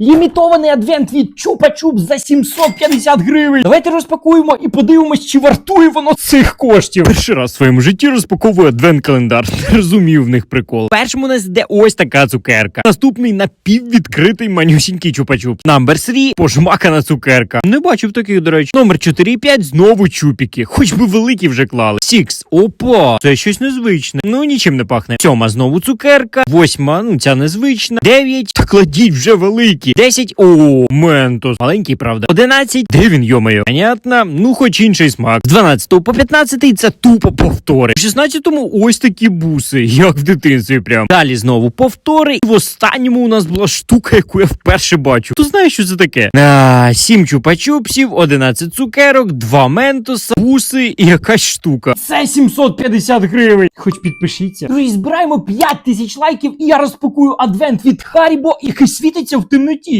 Лімітований адвент від Чупа-Чуп за 750 гривень. Давайте розпакуємо і подивимось, чи вартує воно цих коштів. Перший раз в своєму житті розпаковую адвент-календар. Не розумію в них прикол. Першим у нас йде ось така цукерка. Наступний напіввідкритий манюсінький чупа-чуп. Number 3 пожмакана цукерка. Не бачив таких, до речі. Номер 4 і 5 знову чупіки. Хоч би великі вже клали. Сікс. Опа, це щось незвичне. Ну нічим не пахне. Сьома знову цукерка. Восьма, ну ця незвична. Дев'ять. Та кладіть вже великі. Десять. О, ментос. Маленький, правда. Одинадцять. Де він, йомайо? Понятно. Ну, хоч інший смак. З 12 по 15 це тупо повтори. В 16-му ось такі буси, як в дитинстві прям. Далі знову повтори. І в останньому у нас була штука, яку я вперше бачу. Хто знає, що це таке? А, 7 чупа-чупсів, 11 цукерок, 2 ментоса, буси і якась штука. Це 750 гривень. Хоч підпишіться. Друзі, збираємо 5 тисяч лайків, і я розпакую адвент від Харібо, який світиться в темноті.